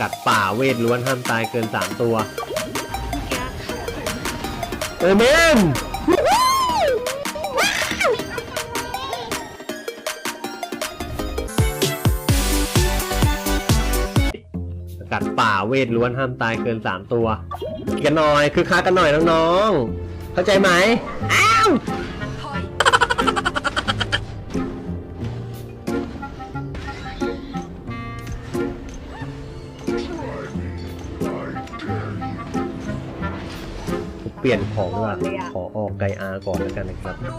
กัดป่าเวทล้วนห้ามตายเกินสามตัวโอเมนกัดป่าเวทล้วนห้ามตายเกินสามตัว กันหน่อยคือค้ากันหน่อยน้องๆ เข้าใจไหมอ้าว เปลี่ยนของดีกว่าขอออกไกอาก่อนแล้วกันนะครับ อย่า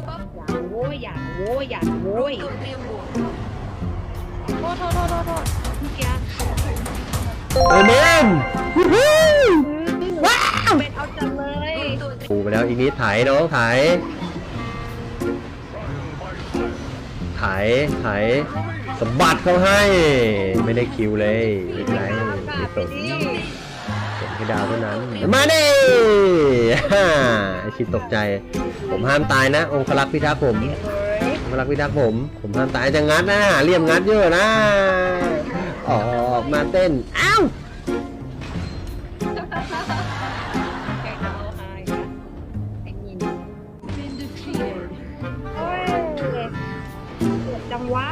โว้ยอย่าโว้ยอย่าโว้ยโทษโทษโทษโทษโทษเมื่อกี้โอเมนว้าวเป็นเอาจังเลยปูไปแล้วอีกนิดไถน้องไถไถไถสะบัดเข้าให้ ไม่ได้คิวเลยไม่เป็นไรไม่สน สนแค่ดาวเท่านั้น มาดิฮ่าไอชิดตกใจ ผมห้ามตายนะ องคลักษ์พิทักษ์ผมองคลักษ์พิทักษ์ผม ผมห้ามตายจะงัดนะเลี่ยมงัดเยอะนะ ออกมาเต้น อ้าวแกเอาหายนะไอ้ยินเฮ้ยเกิดจังวะ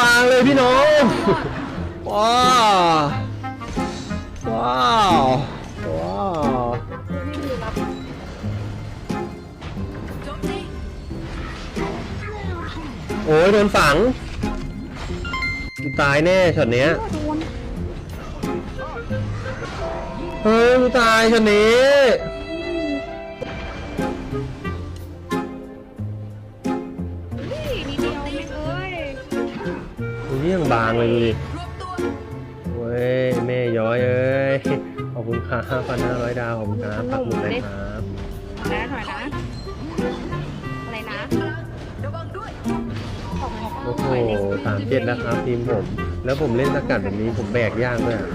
บางเลยพี่น้อง ว้าว ว้าว ว้าวโอ้ยโดนฝัง ตายแน่ช็อตเนี้ยเฮ้ยกูตายช็อตนี้ อุ้ยยังบางเลยดูดิเว้ยแม่ย้อยเอ้ย ขอบคุณครับพันห้าร้อยดาวขอบคุณครับปักหมุดเลยครับนะหน่อยนะ อะไรนะของของโอ้โหสามเจ็ดแล้วครับทีมผม แล้วผมเล่นสกัดแบบนี้ผมแบกยากด้วยอะ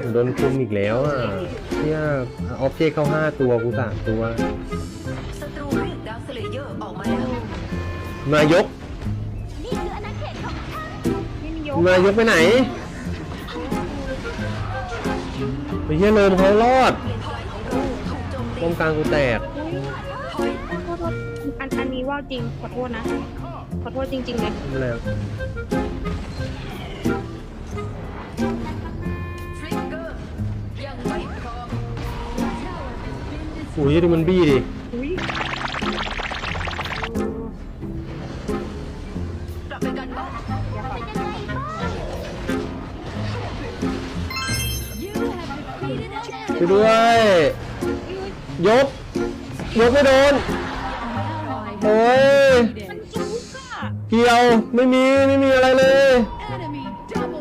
ผมโดนคุมอีกแล้วอะเนี่ยออฟเจเข้าห้าตัวกูสามตัวศัตรูเรียกดาวเซเลเยอร์ออกมาแล้วมายก ไม่มียกมายกไปไหนไปเฮียโลมเขารอดป้อมกลางกูแตกเฮ้ยโทษโทษอันอันนี้ว่าจริงขอโทษนะ ขอโทษจริงๆเลยไม่แล้วทริกเกอร์ยังไม่พร้อมอุ้ยดูมันบี้ดิ ช่วยด้วย ยก ยกไม่โดน โอ้ยจุกอะเกี่ยว ไม่มี ไม่มีอะไรเลย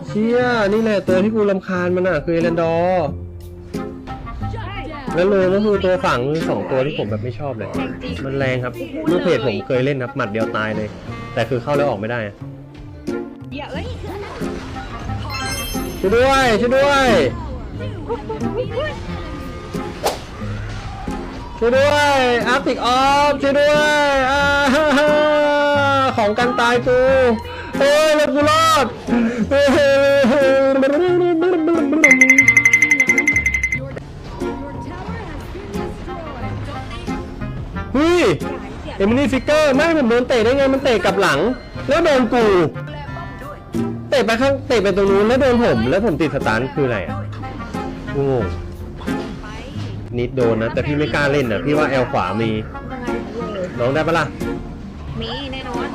เชี่ย นี่แหละตัวที่กูรำคาญมันอะ คือเอเลนดอร์แล้วเลยก็คือตัวฝั่งคือสองตัวที่ผมแบบไม่ชอบเลย มันแรงครับ ลูกเพจผมเคยเล่นครับ หมัดเดียวตายเลย แต่คือเข้าแล้วออกไม่ได้อย่าเอ้ยช่วยด้วย ช่วยด้วย ช่วยด้วยอาร์ติกออฟช่วยด้วยอาของกันตายกูเอ้ยแล้วกูรอดเฮ้ยเอมิลี่ฟิกเกอร์ไม่ผมโดนเตะได้ไงมันเตะกลับหลัง แล้วโดนกู เตะไปข้างเตะไปตรงนู้นแล้วโดนผม แล้วผมติดสตาร์คืออะไรอะงง นิดโดนนะ แต่พี่ไม่กล้าเล่นอะ พี่ว่าแอลขวามียังไงเลยน้องได้ปะล่ะ มีแน่นอน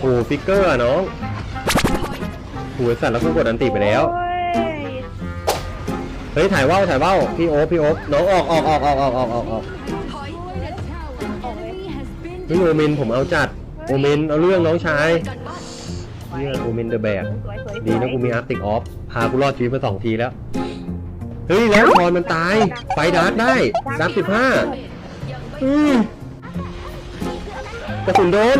โอ้ฟิกเกอร์อะน้องโอ้ยสัตว์แล้วก็กดอันติไปแล้วโอ้ยเฮ้ยถ่ายว่าวถ่ายว่าวพี่โอ๊คพี่โอ๊คน้องออกออกออกออกออกออกออกออกถอยเฮ้ยโอเมนผมเอาจัดโอเมนเอาเรื่องน้องชายกันบ้านเนี่ยโอเมนเดอะแบกสวยสวยดีนะกูมีอาร์ติกออฟพากูรอดชีวิตมาสองทีแล้ว เฮ้ยแล้วพรมันตายไฟดาร์กได้ดาร์กสิบห้าอืมกระสุนโดน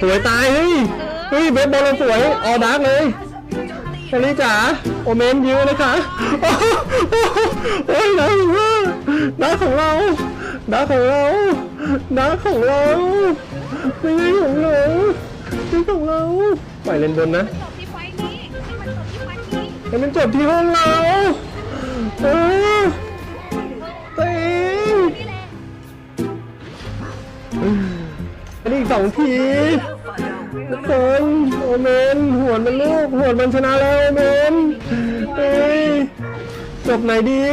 สวยตายเฮ้ยเฮ้ยเบสบอลเราสวยออดาร์กเลยชลิจ๋าโอเมนยืนเลยค่ะโอ้โหโอ้ยนะดาของเราดาของเราดาของเราไม่ใช่ของเราไม่ใช่ของเราปล่อยเลนบนนะ ให้มันจบที่ห้มันจบที่ห้องเราเออตัวเองอันนี้อีกสองทีทุกคนโอเมนหวนมันลูกหวนมันชนะแล้วโอเมนเอ้ยจบไหนดี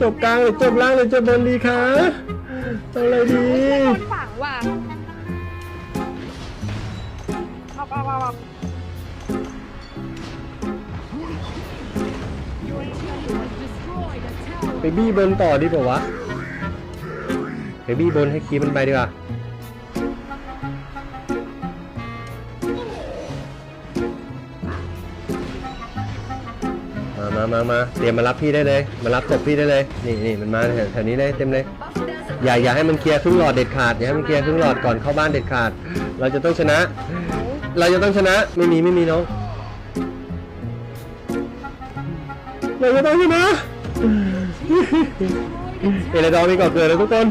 จบกลางหรือจบล่างหรือจบบนดีคะเอาอะไรดี คนฝังว่ะเอาเอาเอาเอา ไปบี้บนต่อดีกว่าวะไปบี้บนให้คีมันไปดีกว่ามามามาเตรียมมารับพี่ได้เลย มารับศพพี่ได้เลย นี่นี่มันมาแถวแถวนี้เลยเต็มเลย อย่าอย่าให้มันเคลียร์ครึ่งหลอดเด็ดขาด อย่าให้มันเคลียร์ครึ่งหลอดก่อนเข้าบ้านเด็ดขาด เราจะต้องชนะ เราจะต้องชนะ ไม่มีไม่มีน้อง เราจะต้องชนะ เอเลดอร์มีก่อเกิดแล้วทุกคน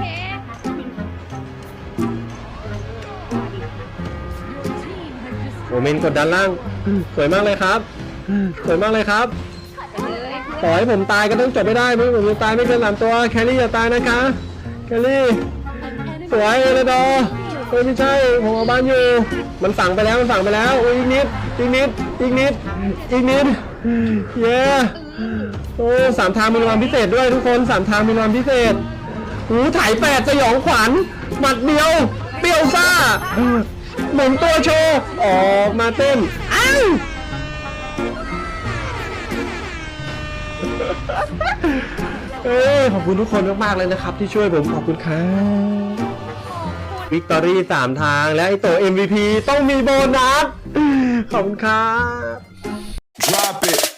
โอเมนกดดันล่าง สวยมากเลยครับ สวยมากเลยครับไปล่อให้ผมตายก็ต้องจบไม่ได้ไม่ผมจะตายไม่เกินสามตัว แคลรี่อย่าตายนะคะ แคลรี่ สวยเอเลดอร์ เฮ้ยไม่ใช่ผมเอาบ้านอยู่ มันฝังไปแล้วมันฝังไปแล้วอ้ยอีกนิดอีกนิดอีกนิดอีกนิดเย้โอ้สามทางมีรางวัลพิเศษด้วยทุกคนสามทางมีรางวัลพิเศษหูถ่ายแปดสยองขวัญหมัดเดียว เปรี้ยวซ่าหมุนตัวโชว์ออกมาเต้นอ้าวเอ้ยขอบคุณทุกคนมากๆเลยนะครับ ที่ช่วยผมขอบคุณครับ วิกตอรี่สามทางและไอตัว MVP ต้องมีโบนัส ขอบคุณครับ Drop it.